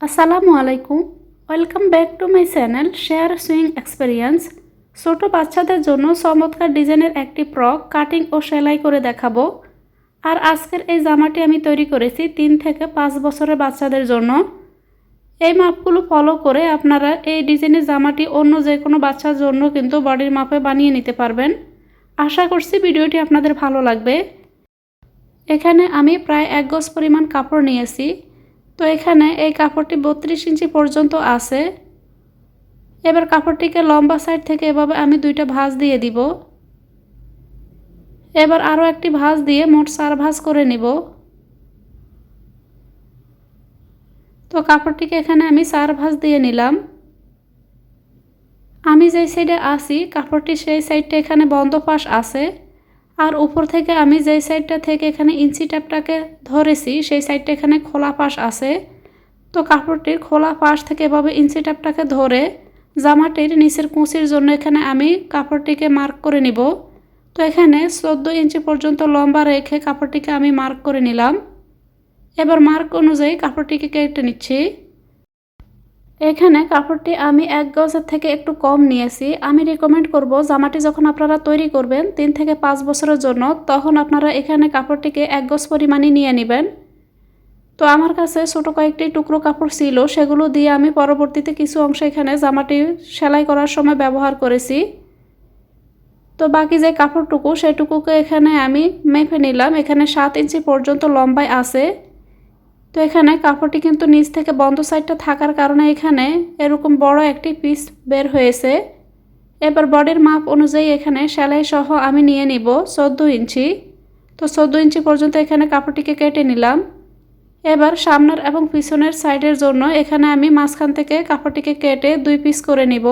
আসসালামু আলাইকুম। Welcome back to my channel share swing experience ছোট বাচ্চাদের জন্য চমৎকার ডিজাইনের একটি ফ্রক কাটিং ও সেলাই করে দেখাবো। আর আজকের এই জামাটি আমি তৈরি করেছি তিন থেকে পাঁচ বছরের বাচ্চাদের জন্য। এই মাপগুলো ফলো করে আপনারা এই ডিজাইনের জামাটি অন্য যে কোনো বাচ্চার জন্য কিন্তু বডির মাপে বানিয়ে নিতে পারবেন। আশা করছি ভিডিওটি আপনাদের ভালো লাগবে। এখানে আমি প্রায় এক গজ পরিমাণ কাপড় নিয়েছি। তো এখানে এই কাপড়টি বত্রিশ ইঞ্চি পর্যন্ত আছে। এবার কাপড়টিকে লম্বা সাইড থেকে এভাবে আমি দুইটা ভাঁজ দিয়ে দিব। এবার আরও একটি ভাঁজ দিয়ে মোট চার ভাঁজ করে নিব। তো কাপড়টিকে এখানে আমি চার ভাঁজ দিয়ে নিলাম। আমি যেই সাইডে আসি কাপড়টি সেই সাইডটা এখানে বন্ধ পাশ আছে। আর উপর থেকে আমি যেই সাইডটা থেকে এখানে ইঞ্চি ট্যাপটাকে ধরেছি, সেই সাইডটা এখানে খোলা পাশ আছে। তো কাপড়টির খোলা পাশ থেকে এভাবে ইঞ্চি ট্যাপটাকে ধরে জামাটির নিচের কুঁচির জন্য এখানে আমি কাপড়টিকে মার্ক করে নিব। তো এখানে চোদ্দ ইঞ্চি পর্যন্ত লম্বা রেখে কাপড়টিকে আমি মার্ক করে নিলাম। এবার মার্ক অনুযায়ী কাপড়টিকে কেটে নিচ্ছি। এখানে কাপড়টি আমি এক গজের থেকে একটু কম নিয়েছি। আমি রেকমেন্ড করব জামাটি যখন আপনারা তৈরি করবেন তিন থেকে পাঁচ বছরের জন্য, তখন আপনারা এখানে কাপড়টিকে এক গজ পরিমাণই নিয়ে নেবেন। তো আমার কাছে ছোটো কয়েকটি টুকরো কাপড় ছিল, সেগুলো দিয়ে আমি পরবর্তীতে কিছু অংশ এখানে জামাটি সেলাই করার সময় ব্যবহার করেছি। তো বাকি যে কাপড়টুকু, সেটুকুকে এখানে আমি মেপে নিলাম। এখানে সাত ইঞ্চি পর্যন্ত লম্বায় আছে। তো এখানে কাপড়টি কিন্তু নিচ থেকে বন্ধ সাইডটা থাকার কারণে এখানে এরকম বড় একটি পিস বের হয়েছে। এবার বডির মাপ অনুযায়ী এখানে সেলাই সহ আমি নিয়ে নিব চোদ্দ ইঞ্চি। তো চোদ্দ ইঞ্চি পর্যন্ত এখানে কাপড়টিকে কেটে নিলাম। এবার সামনের এবং পিছনের সাইডের জন্য এখানে আমি মাঝখান থেকে কাপড়টিকে কেটে দুই পিস করে নিব।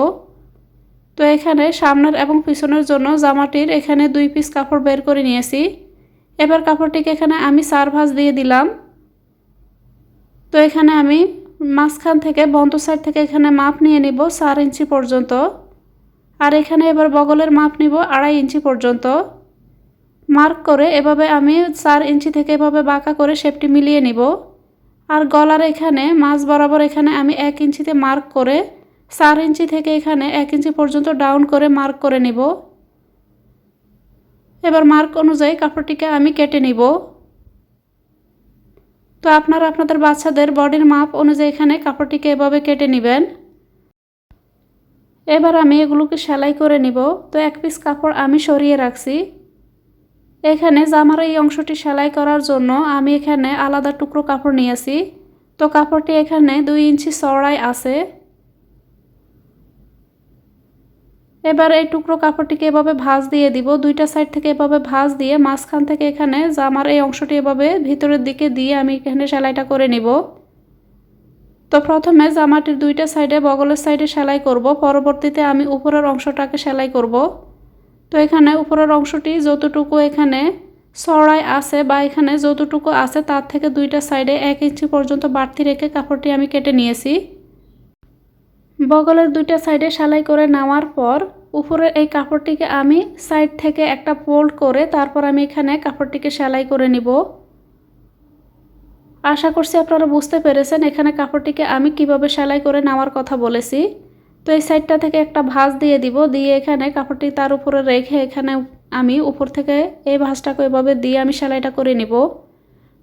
তো এখানে সামনের এবং পিছনের জন্য জামাটির এখানে দুই পিস কাপড় বের করে নিয়েছি। এবার কাপড়টিকে এখানে আমি চার ভাঁজ দিয়ে দিলাম। তো এখানে আমি মাঝখান থেকে, বন্ধ সাইড থেকে এখানে মাপ নিয়ে নিব চার ইঞ্চি পর্যন্ত। আর এখানে এবার বগলের মাপ নিব আড়াই ইঞ্চি পর্যন্ত। মার্ক করে এভাবে আমি চার ইঞ্চি থেকে এভাবে বাঁকা করে শেপটি মিলিয়ে নিব। আর গলার এখানে মাছ বরাবর এখানে আমি এক ইঞ্চিতে মার্ক করে চার ইঞ্চি থেকে এখানে এক ইঞ্চি পর্যন্ত ডাউন করে মার্ক করে নিব। এবার মার্ক অনুযায়ী কাপড়টিকে আমি কেটে নিব। তো আপনারা আপনাদের বাচ্চাদের বডির মাপ অনুযায়ী এখানে কাপড়টিকে এভাবে কেটে নেবেন। এবার আমি এগুলোকে সেলাই করে নিব। তো এক পিস কাপড় আমি সরিয়ে রাখছি। এখানে জামার এই অংশটি সেলাই করার জন্য আমি এখানে আলাদা টুকরো কাপড় নিয়েছি। তো কাপড়টি এখানে দুই ইঞ্চি চড়াই আছে। এবার এই টুকরো কাপড়টিকে এভাবে ভাঁজ দিয়ে দিব। দুইটা সাইড থেকে এভাবে ভাঁজ দিয়ে মাঝখান থেকে এখানে জামার এই অংশটি এভাবে ভিতরের দিকে দিয়ে আমি এখানে সেলাইটা করে নিব। তো প্রথমে জামাটির দুইটা সাইডে বগলের সাইডে সেলাই করব। পরবর্তীতে আমি উপরের অংশটাকে সেলাই করব। তো এখানে উপরের অংশটি যতটুকু এখানে সরাই আছে বা এখানে যতটুকু আছে, তার থেকে দুইটা সাইডে এক ইঞ্চি পর্যন্ত বাড়তি রেখে কাপড়টি আমি কেটে নিয়েছি। বগলের দুইটা সাইডে সেলাই করে নেওয়ার পর উপরের এই কাপড়টিকে আমি সাইড থেকে একটা ফোল্ড করে তারপর আমি এখানে কাপড়টিকে সেলাই করে নিব। আশা করছি আপনারা বুঝতে পেরেছেন এখানে কাপড়টিকে আমি কীভাবে সেলাই করে নেওয়ার কথা বলেছি। তো এই সাইডটা থেকে একটা ভাঁজ দিয়ে দিব, দিয়ে এখানে কাপড়টি তার উপরে রেখে এখানে আমি উপর থেকে এই ভাঁজটাকে এভাবে দিয়ে আমি সেলাইটা করে নিব।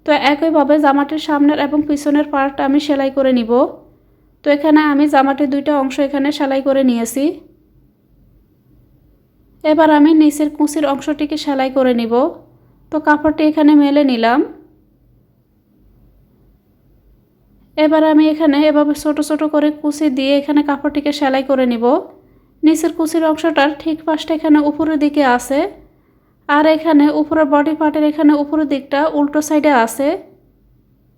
তো একইভাবে জামাটির সামনের এবং পিছনের পার্ট আমি সেলাই করে নিব। তো এখানে আমি জামাটির দুইটা অংশ এখানে সেলাই করে নিয়েছি। এবার আমি নিচের কুঁচির অংশটিকে সেলাই করে নিব। তো কাপড়টি এখানে মেলে নিলাম। এবার আমি এখানে এভাবে ছোট ছোট করে কুচি দিয়ে এখানে কাপড়টিকে সেলাই করে নিব। নিচের কুচির অংশটার ঠিক পাশটা এখানে উপরের দিকে আছে। আর এখানে উপরের বডি পার্টের এখানে উপরের দিকটা উল্টো সাইডে আছে।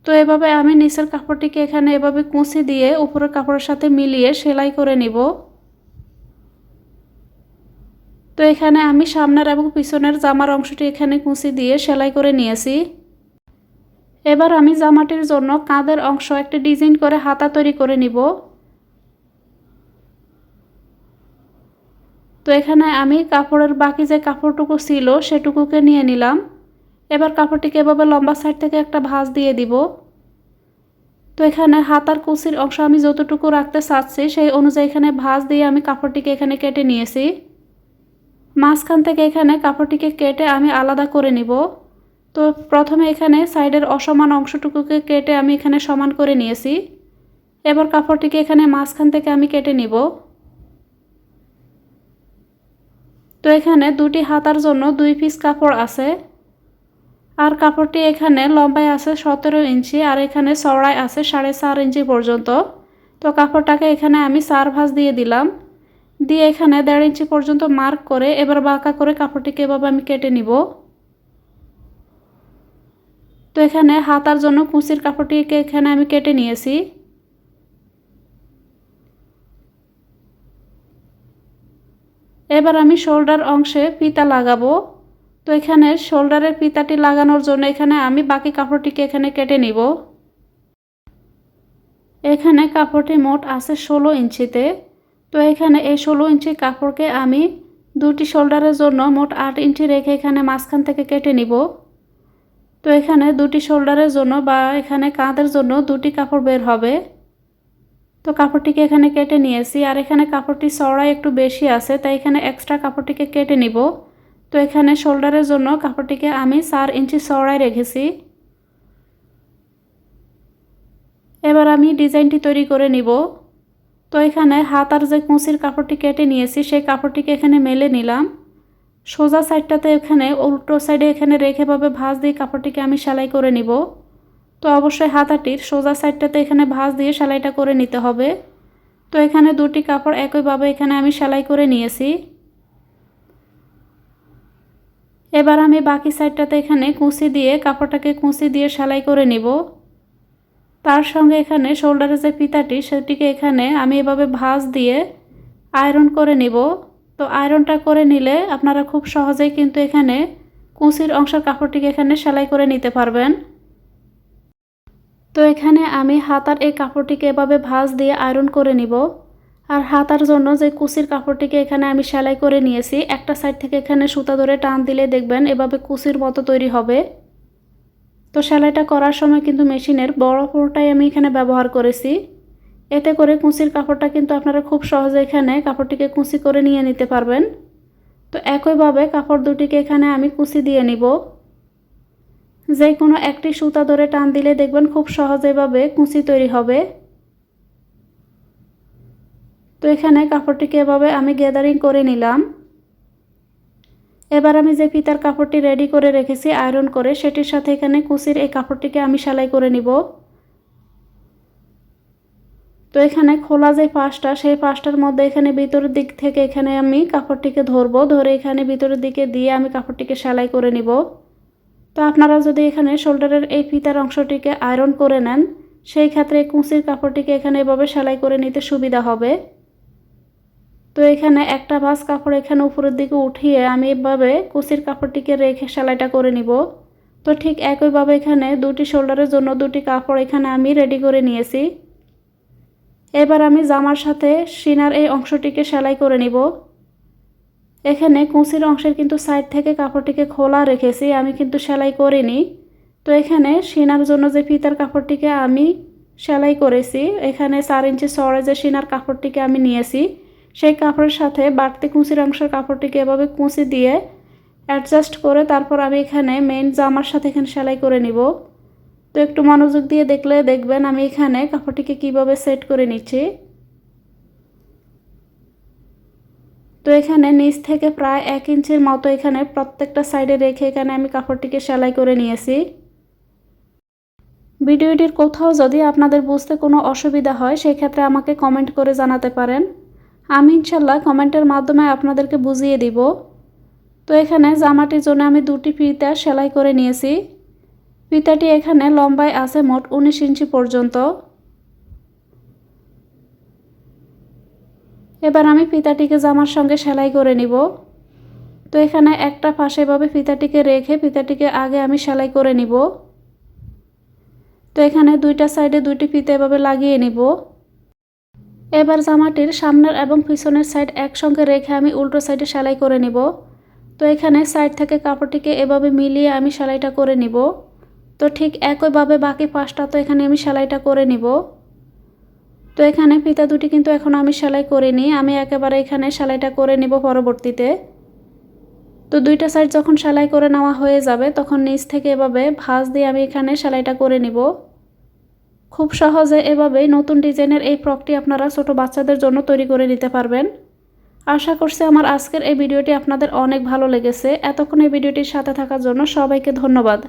তো এভাবে আমি নিচের কাপড়টিকে এখানে এভাবে কুঁচি দিয়ে উপরের কাপড়ের সাথে মিলিয়ে সেলাই করে নিব। তো এখানে আমি সামনের এবং পিছনের জামার অংশটি এখানে কুঁচি দিয়ে সেলাই করে নিয়েছি। এবার আমি জামাটির জন্য কাঁধের অংশ একটা ডিজাইন করে হাতা তৈরি করে নিব। তো এখানে আমি কাপড়ের বাকি যে কাপড়টুকু ছিল সেটুকুকে নিয়ে নিলাম। এবার কাপড়টিকে এভাবে লম্বা সাইড থেকে একটা ভাঁজ দিয়ে দিব। তো এখানে হাতার কুচির অংশ আমি যতটুকু রাখতে চাচ্ছি, সেই অনুযায়ী এখানে ভাঁজ দিয়ে আমি কাপড়টিকে এখানে কেটে নিয়েছি। মাঝখান থেকে এখানে কাপড়টিকে কেটে আমি আলাদা করে নিব। তো প্রথমে এখানে সাইডের অসমান অংশটুকুকে কেটে আমি এখানে সমান করে নিয়েছি। এবার কাপড়টিকে এখানে মাঝখান থেকে আমি কেটে নিব। তো এখানে দুটি হাতার জন্য দুই পিস কাপড় আছে। আর কাপড়টি এখানে লম্বায় আছে সতেরো ইঞ্চি আর এখানে চড়াই আছে সাড়ে চার ইঞ্চি পর্যন্ত। তো কাপড়টাকে এখানে আমি চার ভাঁজ দিয়ে দিলাম। দিয়ে এখানে দেড় ইঞ্চি পর্যন্ত মার্ক করে এবার বাঁকা করে কাপড়টিকে এভাবে আমি কেটে নিব। তো এখানে হাতার জন্য কুচির কাপড়টিকে এখানে আমি কেটে নিয়েছি। এবার আমি শোল্ডার অংশে ফিতা লাগাবো। তো এখানে শোল্ডারের পিতাটি লাগানোর জন্য এখানে আমি বাকি কাপড়টিকে এখানে কেটে নিব। এখানে কাপড়টি মোট আছে ষোলো ইঞ্চিতে। তো এখানে এই ষোলো ইঞ্চি কাপড়কে আমি দুটি শোল্ডারের জন্য মোট আট ইঞ্চি রেখে এখানে মাঝখান থেকে কেটে নিব। তো এখানে দুটি শোল্ডারের জন্য বা এখানে কাঁধের জন্য দুটি কাপড় বের হবে। তো কাপড়টিকে এখানে কেটে নিয়েছি। আর এখানে কাপড়টি চড়াই একটু বেশি আছে, তাই এখানে এক্সট্রা কাপড়টিকে কেটে নিব। তো এখানে শোল্ডারের জন্য কাপড়টিকে আমি চার ইঞ্চি চড়াই রেখেছি। এবার আমি ডিজাইনটি তৈরি করে নিব। তো এখানে হাত আর যে কুঁচির কাপড়টি কেটে নিয়েছি, সেই কাপড়টিকে এখানে মেলে নিলাম। সোজা সাইডটাতে এখানে উল্টো সাইডে এখানে রেখে পাবে ভাঁজ দিয়ে কাপড়টিকে আমি সেলাই করে নিব। তো অবশ্যই হাতাটির সোজা সাইডটাতে এখানে ভাঁজ দিয়ে সেলাইটা করে নিতে হবে। তো এখানে দুটি কাপড় একইভাবে এখানে আমি সেলাই করে নিয়েছি। এবার আমি বাকি সাইডটাতে এখানে কুঁচি দিয়ে, কাপড়টাকে কুঁচি দিয়ে সেলাই করে নিব। তার সঙ্গে এখানে শোল্ডারের যে পিতাটি, সেটিকে এখানে আমি এভাবে ভাঁজ দিয়ে আয়রন করে নিব। তো আয়রনটা করে নিলে আপনারা খুব সহজেই কিন্তু এখানে কুঁচির অংশের কাপড়টিকে এখানে সেলাই করে নিতে পারবেন। তো এখানে আমি হাতার এই কাপড়টিকে এভাবে ভাঁজ দিয়ে আয়রন করে নিব। আর হাতার জন্য যে কুচির কাপড়টিকে এখানে আমি সেলাই করে নিয়েছি, একটা সাইড থেকে এখানে সুতা ধরে টান দিলে দেখবেন এভাবে কুচির মতো তৈরি হবে। তো সেলাইটা করার সময় কিন্তু মেশিনের বড় পোরটাই আমি এখানে ব্যবহার করেছি। এতে করে কুচির কাপড়টা কিন্তু আপনারা খুব সহজে এখানে কাপড়টিকে কুচি করে নিয়ে নিতে পারবেন। তো একইভাবে কাপড় দুটিকে এখানে আমি কুচি দিয়ে নিব। যে কোনো একটি সুতা ধরে টান দিলে দেখবেন খুব সহজেভাবে কুচি তৈরি হবে। তো এখানে কাপড়টিকে এভাবে আমি গ্যাদারিং করে নিলাম। এবার আমি যে ফিতার কাপড়টি রেডি করে রেখেছি আয়রন করে, সেটির সাথে এখানে কুচির এই কাপড়টিকে আমি সেলাই করে নিব। তো এখানে খোলা যে পাশটা, সেই পাশটার মধ্যে এখানে ভিতরের দিক থেকে এখানে আমি কাপড়টিকে ধরবো। ধরে এখানে ভিতরের দিকে দিয়ে আমি কাপড়টিকে সেলাই করে নিব। তো আপনারা যদি এখানে শোল্ডারের এই ফিতার অংশটিকে আয়রন করে নেন, সেই ক্ষেত্রে কুঁচির কাপড়টিকে এখানে এভাবে সেলাই করে নিতে সুবিধা হবে। তো এখানে একটা ভাঁজ কাপড় এখানে উপরের দিকে উঠিয়ে আমি এভাবে কুচির কাপড়টিকে রেখে সেলাইটা করে নিব। তো ঠিক একইভাবে এখানে দুটি শোল্ডারের জন্য দুটি কাপড় এখানে আমি রেডি করে নিয়েছি। এবার আমি জামার সাথে সিনার এই অংশটিকে সেলাই করে নিব। এখানে কুচির অংশের কিন্তু সাইড থেকে কাপড়টিকে খোলা রেখেছি, আমি কিন্তু সেলাই করিনি। তো এখানে সিনার জন্য যে ফিতার কাপড়টিকে আমি সেলাই করেছি, এখানে চার ইঞ্চি চড়ে যে সিনার কাপড়টিকে আমি নিয়েছি। সেই কাপড়ের সাথে বাড়তি কুচির অংশের কাপড়টিকে এভাবে কুঁচি দিয়ে অ্যাডজাস্ট করে তারপর আমি এখানে মেন জামার সাথে এখানে সেলাই করে নিব। তো একটু মনোযোগ দিয়ে দেখলে দেখবেন আমি এখানে কাপড়টিকে কীভাবে সেট করে নিচ্ছি। তো এখানে নিচ থেকে প্রায় এক ইঞ্চির মতো এখানে প্রত্যেকটা সাইডে রেখে এখানে আমি কাপড়টিকে সেলাই করে নিয়েছি। ভিডিওটির কোথাও যদি আপনাদের বুঝতে কোনো অসুবিধা হয় সেই ক্ষেত্রে আমাকে কমেন্ট করে জানাতে পারেন। আমি ইনশাল্লাহ কমেন্টের মাধ্যমে আপনাদেরকে বুঝিয়ে দিব। তো এখানে জামাটির জন্য আমি দুটি ফিতা সেলাই করে নিয়েছি। ফিতাটি এখানে লম্বায় আছে মোট উনিশ ইঞ্চি পর্যন্ত। এবার আমি ফিতাটিকে জামার সঙ্গে সেলাই করে নিব। তো এখানে একটা পাশে এভাবে ফিতাটিকে রেখে ফিতাটিকে আগে আমি সেলাই করে নিব। তো এখানে দুইটা সাইডে দুইটি ফিতা এভাবে লাগিয়ে নিব। এবার জামাটির সামনের এবং পিছনের সাইড একসঙ্গে রেখে আমি উল্টো সাইডে সেলাই করে নিব। তো এখানে সাইড থেকে কাপড়টিকে এভাবে মিলিয়ে আমি সেলাইটা করে নিব। তো ঠিক একইভাবে বাকি পাঁচটা তো এখানে আমি সেলাইটা করে নিব। তো এখানে ফিতা দুটি কিন্তু এখন আমি সেলাই করিনি, আমি একেবারে এখানে সেলাইটা করে নিব পরবর্তীতে। তো দুইটা সাইড যখন সেলাই করে নেওয়া হয়ে যাবে, তখন নিচ থেকে এভাবে ভাঁজ দিয়ে আমি এখানে সেলাইটা করে নিব। খুব সহজে এভাবেই নতুন ডিজাইনের এই ফ্রকটি আপনারা ছোট বাচ্চাদের জন্য তৈরি করে নিতে পারবেন। আশা করছি আমার আজকের এই ভিডিওটি আপনাদের অনেক ভালো লেগেছে। এতক্ষণ এই ভিডিওটির সাথে থাকার জন্য সবাইকে ধন্যবাদ।